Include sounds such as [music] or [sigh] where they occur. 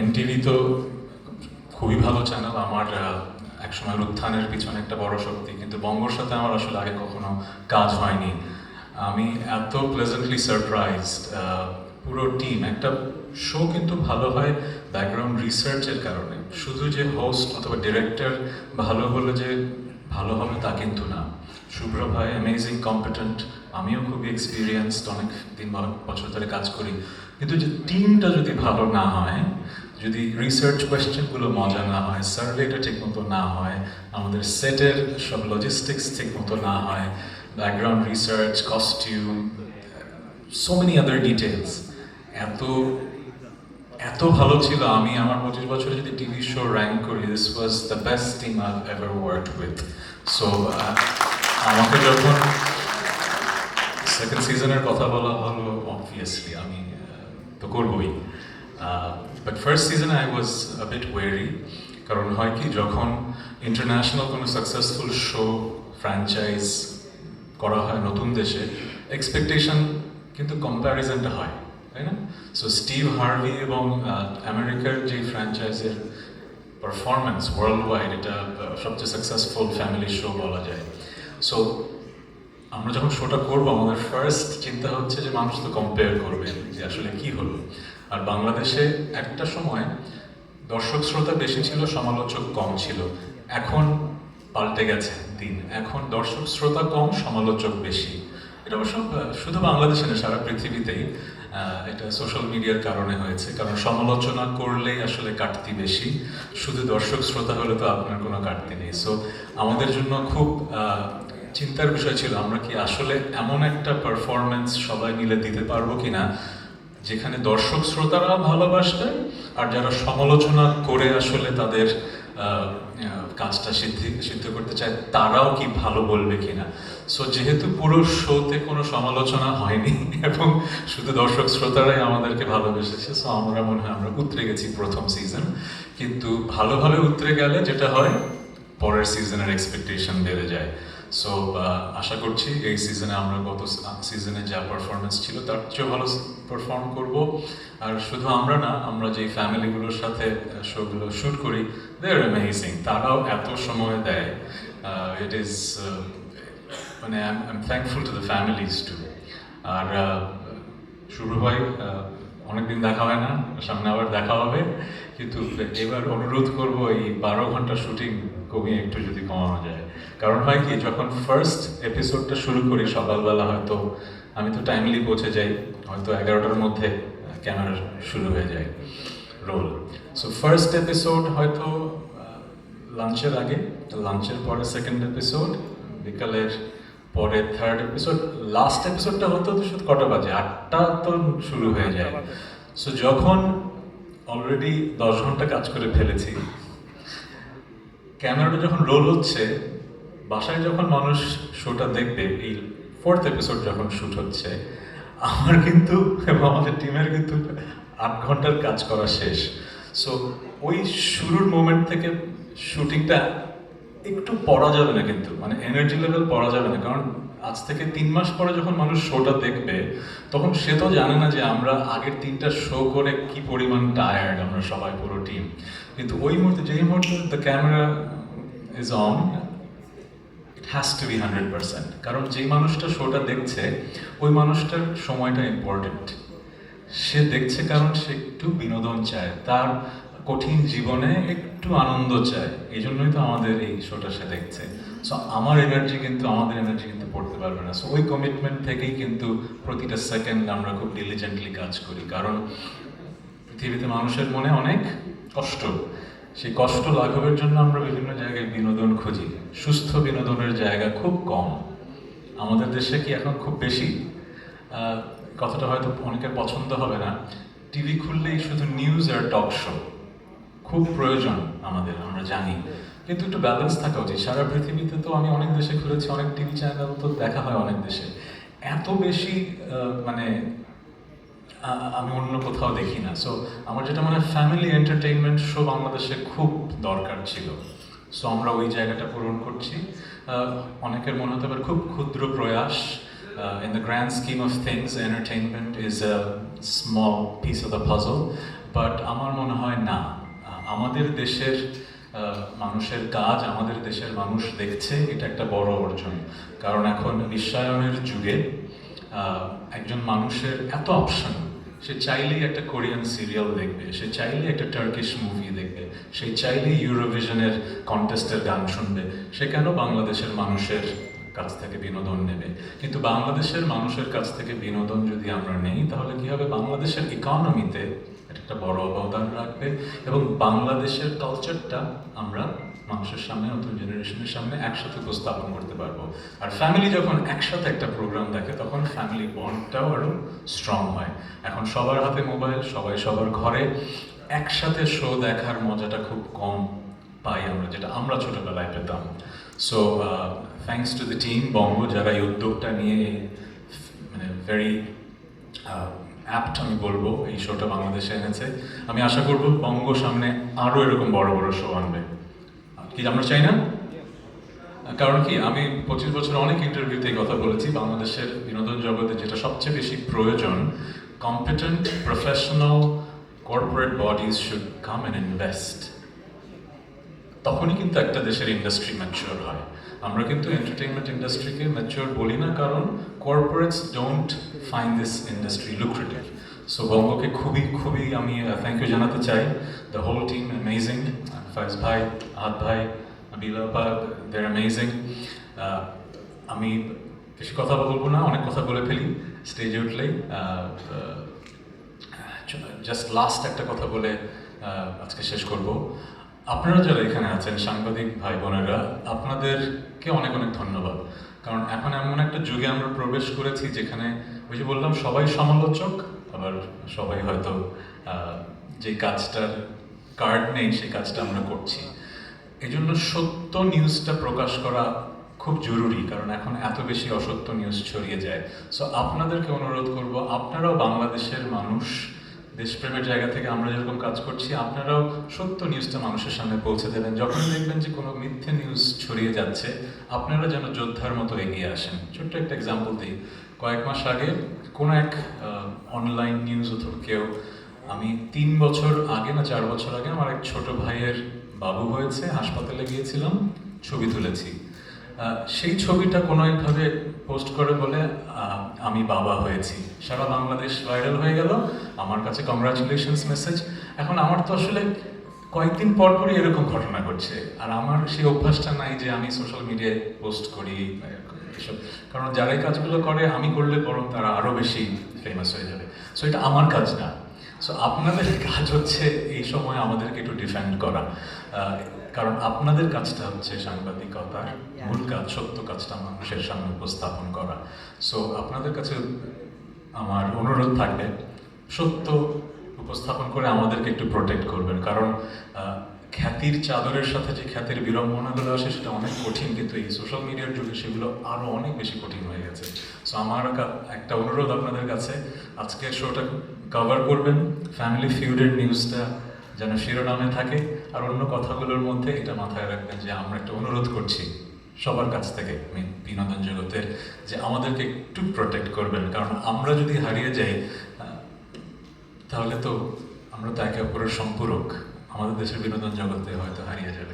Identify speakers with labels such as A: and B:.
A: NTV তো খুবই ভালো চ্যানেল আমার একসময় উত্থানের পিছনে একটা বড় শক্তি, কিন্তু বঙ্গর সাথে আমার আসলে আগে কখনো কাজ হয়নি। আমি এত প্লেজেন্টলি সারপ্রাইজড পুরো টিম একটা শো কিন্তু ভালো হয় ব্যাকগ্রাউন্ড রিসার্চের কারণে। শুধু যে হোস্ট অথবা ডিরেক্টর ভালো হলে যে ভালো হবে তা কিন্তু না। শুভ্র ভাই অ্যামেজিং কম্পিটেন্ট আমিও খুবই এক্সপিরিয়েন্সড অনেক দিন বছর ধরে কাজ করি। কিন্তু যে টিমটা যদি ভালো না হয়, যদি রিসার্চ কোয়েশ্চেনগুলো মজা না হয় সার্ভেটা ঠিকমতো না হয়, আমাদের সেটের সব লজিস্টিক্স ঠিকমতো না হয় background research costume so many other details এত এত ভালো ছিল। আমি আমার পঁচিশ বছরে যদি টিভি শো র্যাঙ্ক করি this was the best team I ever work with so আমাকে যখন সেকেন্ড সিজনের কথা বলা হলো অবভিয়াসলি আমি তো করবই। বাট ফার্স্ট সিজনে I was a bit weary কারণ হয় কি, যখন ইন্টারন্যাশনাল কোনো সাকসেসফুল শো ফ্র্যাঞ্চাইজ করা হয় নতুন দেশে এক্সপেকটেশন কিন্তু কম্প্যারিজনটা হয়, তাই না? সো স্টিভ হার্ভি এবং আমেরিকার যে ফ্র্যাঞ্চাইজের পারফরমেন্স ওয়ার্ল্ড ওয়াইড এটা সবচেয়ে সাকসেসফুল ফ্যামিলি শো বলা যায়। সো আমরা যখন শোটা করব, আমাদের ফার্স্ট চিন্তা হচ্ছে যে মানুষ তো কম্পেয়ার করবে যে আসলে কি হলো। আর বাংলাদেশে একটা সময় দর্শক শ্রোতা বেশি ছিল, সমালোচক কম ছিল। এখন পাল্টে গেছে দিন। এখন দর্শক শ্রোতা কম, সমালোচক বেশি। এটা অবশ্য শুধু বাংলাদেশে না, সারা পৃথিবীতেই এটা সোশ্যাল মিডিয়ার কারণে হয়েছে। কারণ সমালোচনা করলেই আসলে কাটতি বেশি। শুধু দর্শক শ্রোতা হলে তো আপনার কোনো কাটতি নেই। সো আমাদের জন্য খুব চিন্তার বিষয় ছিল, আমরা কি আসলে এমন একটা পারফরমেন্স সবাই মিলে দিতে পারব কিনা? যেখানে দর্শক শ্রোতারা ভালোবাসবে আর যারা সমালোচনা করে আসলে তাদের কাজটা সিদ্ধি, সিদ্ধ করতে চায়, তারাও কি ভালো বলবে কিনা? সো যেহেতু পুরো শোতে কোনো সমালোচনা হয়নি [laughs] এবং শুধু দর্শক শ্রোতারাই আমাদেরকে ভালোবেসেছে সো আমরা মনে হয় আমরা উতরে গেছি প্রথম সিজন কিন্তু ভালোভাবে উতরে গেলে যেটা হয়, পরের সিজনের এক্সপেকটেশন বেড়ে যায়। সো আশা করছি এই সিজনে আমরা গত সিজনে যা পারফরমেন্স ছিল তার চেয়েও ভালো পারফর্ম করব। আর শুধু আমরা না, আমরা যে ফ্যামিলিগুলোর সাথে শোগুলো শ্যুট করি দে আর অ্যামেজিং তারাও এত সময় দেয়। ইট ইজ মানে I am thankful to the families too আর শুরু হয় অনেকদিন দেখা হয় না, সামনে আবার দেখা হবে। কিন্তু এবার অনুরোধ করব এই বারো ঘণ্টা শুটিং কমিয়ে একটু যদি কমানো যায়। কারণ হয় কি যখন ফার্স্ট এপিসোডটা শুরু করি সকালবেলা হয়তো আমি তো টাইমলি পৌঁছে যাই হয়তো এগারোটার মধ্যে ক্যামেরা শুরু হয়ে যায় রোল সো ফার্স্ট এপিসোড হয়তো লাঞ্চের আগে লাঞ্চের পরে সেকেন্ড এপিসোড বিকালের পরে থার্ড এপিসোড লাস্ট এপিসোডটা হতো তো শুধু কটা বাজে আটটা তো শুরু হয়ে যায়। সো যখন অলরেডি দশ ঘণ্টা কাজ করে ফেলেছি ক্যামেরাটা যখন রোল হচ্ছে, বাসায় যখন মানুষ শোটা দেখবে, এই ফোর্থ এপিসোড যখন শুট হচ্ছে, আমার কিন্তু এবং আমাদের টিমের কিন্তু আট ঘণ্টার কাজ করা শেষ। সো ওই শুরুর মোমেন্ট থেকে শুটিংটা একটু পড়া যাবে না কিন্তু মানে এনার্জি লেভেল পড়া যাবে না। কারণ আজ থেকে তিন মাস পরে যখন মানুষ শোটা দেখবে, তখন সে তো জানে না যে আমরা আগের তিনটা শো করে কি পরিমাণ টায়ার্ড আমরা সবাই পুরো টিম কিন্তু ওই মুহূর্তে, যেই মুহূর্তে the camera is on it has to be hundred percent কারণ যেই মানুষটা শোটা দেখছে, ওই মানুষটার সময়টা ইম্পর্টেন্ট সে দেখছে কারণ সে একটু বিনোদন চায়, তার কঠিন জীবনে একটু আনন্দ চায় এই জন্যই তো আমাদের এই শোটা সে দেখছে। সো আমার এনার্জি কিন্তু, আমাদের এনার্জি কিন্তু পড়তে পারবে না। সো ওই কমিটমেন্ট থেকেই কিন্তু প্রতিটা সেকেন্ড আমরা খুব ডিলিজেন্টলি কাজ করি। কারণ পৃথিবীতে মানুষের মনে অনেক কষ্ট। সেই কষ্ট লাঘবের জন্য আমরা বিভিন্ন জায়গায় বিনোদন খুঁজি। সুস্থ বিনোদনের জায়গা খুব কম। আমাদের দেশে কি এখন খুব বেশি? কথাটা হয়তো অনেকের পছন্দ হবে না। টিভি খুললেই শুধু নিউজ আর টক শো খুব প্রয়োজন আমাদের, আমরা জানি। কিন্তু একটু ব্যালেন্স থাকা উচিত। সারা পৃথিবীতে তো আমি অনেক দেশে ঘুরেছি, অনেক টিভি চ্যানেল তো দেখা হয় অনেক দেশে। এত বেশি মানে আমি অন্য কোথাও দেখি না। সো আমার যেটা মানে ফ্যামিলি এন্টারটেইনমেন্ট শো বাংলাদেশে খুব দরকার ছিল। সো আমরা ওই জায়গাটা পূরণ করছি। অনেকের মনে হতে পারে খুব ক্ষুদ্র প্রয়াস in the grand scheme of things entertainment is a small piece of the puzzle but আমার মনে হয় না। আমাদের দেশের মানুষের কাজ, আমাদের দেশের মানুষ দেখছে, এটা একটা বড় অর্জন। কারণ এখন বিশ্বায়নের যুগে একজন মানুষের এত অপশন সে চাইলেই একটা কোরিয়ান সিরিয়াল দেখবে, সে চাইলেই একটা টার্কিশ মুভি দেখবে, সে চাইলেই ইউরোভিশনের কন্টেস্টের গান শুনবে, সে কেন বাংলাদেশের মানুষের কাছ থেকে বিনোদন নেবে। কিন্তু বাংলাদেশের মানুষের কাছ থেকে বিনোদন যদি আমরা নেই, তাহলে কি হবে? বাংলাদেশের ইকোনমিতে একটা বড় অবদান রাখবে এবং বাংলাদেশের কালচারটা আমরা মানুষের সামনে, নতুন জেনারেশনের সামনে একসাথে উপস্থাপন করতে পারব। আর ফ্যামিলি যখন একসাথে একটা প্রোগ্রাম দেখে, তখন ফ্যামিলি বন্ডটাও আরও স্ট্রং হয়। এখন সবার হাতে মোবাইল সবাই সবার ঘরে। একসাথে শো দেখার মজাটা খুব কম পাই আমরা, যেটা আমরা ছোটবেলায় পেতাম। So thanks to the team Banga যারা এই উদ্যোগটা নিয়ে মানে ভেরি অ্যাপ্ট আমি বলব এই শোটা বাংলাদেশে এনেছে। আমি আশা করব বঙ্গ সামনে আরও এরকম বড় বড় শো আনবে। কি আমরা চাই না? কারণ কি আমি পঁচিশ বছর অনেক ইন্টারভিউতে এই কথা বলেছি বাংলাদেশের বিনোদন জগতে যেটা সবচেয়ে বেশি প্রয়োজন competent professional corporate bodies should come and invest তখনই কিন্তু একটা দেশের ইন্ডাস্ট্রি ম্যাচিওর হয়। আমরা কিন্তু এন্টারটেইনমেন্ট ইন্ডাস্ট্রিকে ম্যাচিওর বলি না, কারণ corporates don't find this industry lucrative so বঙ্গকে খুবই খুবই আমি থ্যাংক ইউ জানাতে চাই। The whole team amazing Faiz ভাই আহাদ ভাই বিলাপা দেয়ার অ্যামেজিং আমি বেশি কথা বলব না, অনেক কথা বলে ফেলি। স্টেজে উঠলেই জাস্ট লাস্ট একটা কথা বলে আজকে শেষ করব। আপনারা যারা এখানে আছেন, সাংবাদিক ভাই বোনেরা আপনাদেরকে অনেক অনেক ধন্যবাদ। কারণ এখন এমন একটা যুগে আমরা প্রবেশ করেছি যেখানে ওই যে বললাম, সবাই সমালোচক, আবার সবাই হয়তো যে কাজটার কার্ড নেই, সেই কাজটা আমরা করছি। এই জন্য সত্য নিউজটা প্রকাশ করা খুব জরুরি, কারণ এখন এত বেশি অসত্য নিউজ ছড়িয়ে যায়। সো আপনাদেরকে অনুরোধ করব, আপনারাও বাংলাদেশের মানুষ দেশপ্রেমের জায়গা থেকে আমরা যেরকম কাজ করছি, আপনারাও সত্য নিউজটা মানুষের সামনে পৌঁছে দেবেন। যখন দেখবেন যে কোনো মিথ্যে নিউজ ছড়িয়ে যাচ্ছে, আপনারা যেন যোদ্ধার মতো এগিয়ে আসেন। ছোট্ট একটা এক্সাম্পল দিই। কয়েক মাস আগে কোনো এক অনলাইন নিউজ অথবা কেউ, আমি তিন বছর আগে না চার বছর আগে আমার এক ছোট ভাইয়ের বাবু হয়েছে, হাসপাতালে গিয়েছিলাম, ছবি তুলেছি। সেই ছবিটা কোনো একভাবে পোস্ট করে বলে আমি বাবা হয়েছি। সারা বাংলাদেশ ভাইরাল হয়ে গেল। আমার কাছে কংগ্রাচুলেশনস মেসেজ এখন আমার তো আসলে কয়েকদিন পর পরই এরকম ঘটনা ঘটছে। আর আমার সেই অভ্যাসটা নাই যে আমি সোশ্যাল মিডিয়ায় পোস্ট করি এসব। কারণ যারাই কাজগুলো করে, আমি করলে বরং তারা আরও বেশি ফেমাস হয়ে যাবে। সো এটা আমার কাজ না। সো আপনাদের কাজ হচ্ছে এই সময় আমাদেরকে একটু ডিফেন্ড করা। কারণ আপনাদের কাজটা হচ্ছে সাংবাদিকতার মূল কাজ সত্য কাজটা মানুষের সামনে উপস্থাপন করা। সো আপনাদের কাছে আমার অনুরোধ থাকবে সত্য উপস্থাপন করে আমাদেরকে একটু প্রোটেক্ট করবেন। কারণ খ্যাতির চাদরের সাথে যে খ্যাতির বিড়ম্বনাগুলো আসে সেটা অনেক কঠিন কিন্তু এই সোশ্যাল মিডিয়ার যুগে সেগুলো আরও অনেক বেশি কঠিন হয়ে গেছে। সো আমার একটা অনুরোধ আপনাদের কাছে আজকের শোটা কভার করবেন ফ্যামিলি ফিউডের নিউজটা যেন শিরোনামে থাকে, আর অন্য কথাগুলোর মধ্যে এটা মাথায় রাখবেন যে আমরা একটা অনুরোধ করছি সবার কাছ থেকে বিনোদন জগতের, যে আমাদেরকে একটু প্রোটেক্ট করবেন। কারণ আমরা যদি হারিয়ে যাই তাহলে তো আমরা তো একে অপরের সম্পূরক। আমাদের দেশের বিনোদন জগতে হয়তো হারিয়ে যাবে।